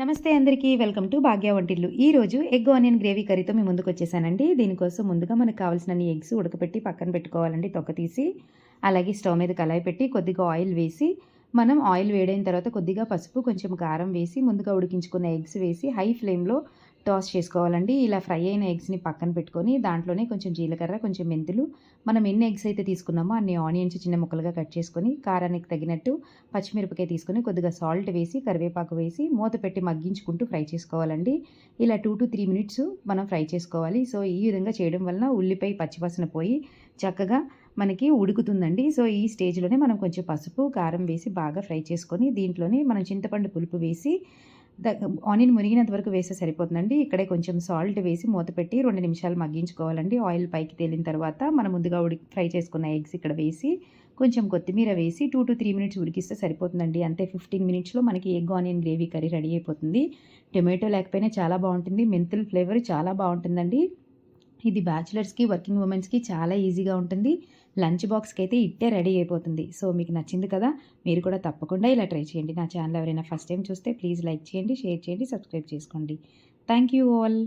నమస్తే అందరికీ welcome to Bhagya వంటిల్లు. ఈరోజు ఎగ్ ఆనియన్ గ్రేవీ కర్రీతో మీ ముందుకు వచ్చేసానండి. దీనికోసం ముందుగా మనకు కావాల్సిన ఎగ్స్ ఉడకపెట్టి పక్కన పెట్టుకోవాలండి తొక్క తీసి. అలాగే స్టవ్ మీద కళాయి పెట్టి కొద్దిగా ఆయిల్ వేసి మనం ఆయిల్ వేడైన తర్వాత కొద్దిగా పసుపు కొంచెం కారం వేసి ముందుగా ఉడికించుకున్న ఎగ్స్ వేసి హై ఫ్లేమ్లో టాస్ చేసుకోవాలండి. ఇలా ఫ్రై అయిన ఎగ్స్ని పక్కన పెట్టుకొని దాంట్లోనే కొంచెం జీలకర్ర కొంచెం మెంతులు. మనం ఎన్ని ఎగ్స్ అయితే తీసుకున్నామో అన్ని ఆనియన్స్ చిన్న ముక్కలుగా కట్ చేసుకొని కారానికి తగినట్టు పచ్చిమిరపకాయ తీసుకొని కొద్దిగా సాల్ట్ వేసి కరివేపాకు వేసి మూత పెట్టి మగ్గించుకుంటూ ఫ్రై చేసుకోవాలండి. ఇలా టూ టు త్రీ మినిట్స్ మనం ఫ్రై చేసుకోవాలి. సో ఈ విధంగా చేయడం వలన ఉల్లిపాయ పచ్చివాసన పోయి చక్కగా మనకి ఉడుకుతుందండి. సో ఈ స్టేజ్లోనే మనం కొంచెం పసుపు కారం వేసి బాగా ఫ్రై చేసుకొని దీంట్లోనే మనం చింతపండు పులుపు వేసి ఆనియన్ మునిగినంత వరకు వేస్తే సరిపోతుందండి. ఇక్కడే కొంచెం సాల్ట్ వేసి మూత పెట్టి రెండు నిమిషాలు మగ్గించుకోవాలండి. ఆయిల్ పైకి తేలిన తర్వాత మనం ముందుగా ఉడికి ఫ్రై చేసుకున్న ఎగ్స్ ఇక్కడ వేసి కొంచెం కొత్తిమీర వేసి టూ టు త్రీ మినిట్స్ ఉడికిస్తే సరిపోతుందండి. అంతే ఫిఫ్టీన్ మినిట్స్లో మనకి egg onion gravy curry ready అయిపోతుంది. టొమాటో లేకపోయినా చాలా బాగుంటుంది. మెంతుల్ ఫ్లేవర్ చాలా బాగుంటుందండి. ఇది బ్యాచిలర్స్కి వర్కింగ్ ఉమెన్స్కి చాలా ఈజీగా ఉంటుంది. లంచ్ బాక్స్కి అయితే ఇట్టే రెడీ అయిపోతుంది. సో మీకు నచ్చింది కదా మీరు కూడా తప్పకుండా ఇలా ట్రై చేయండి. నా ఛానల్ ఎవరైనా ఫస్ట్ టైం చూస్తే ప్లీజ్ లైక్ చేయండి షేర్ చేయండి సబ్స్క్రైబ్ చేసుకోండి. Thank you all